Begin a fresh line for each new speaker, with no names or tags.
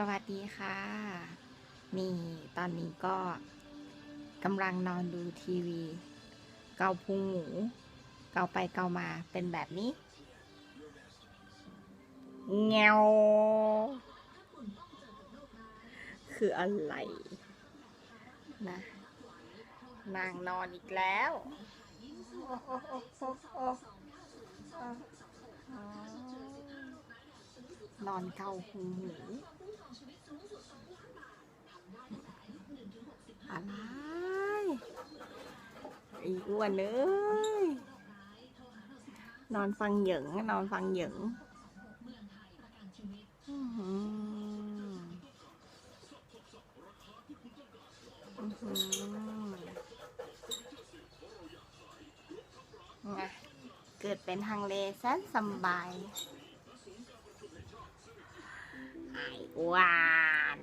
สวัสดีค่ะ นี่ตอนนี้ก็กำลังนอนดูทีวี เกาพุงหมู เกาไปเกามาเป็นแบบนี้เงวคืออะไรนะนางนอนอีกแล้ว นอนเกาพุงหมู อะไร อีอ้วนเอ้ยนอนฟังเหยิงนอนฟังเหยิงอื้อหืออื้อหือไงเกิดเป็นฮังเลแสนสบายไอ้อ้วน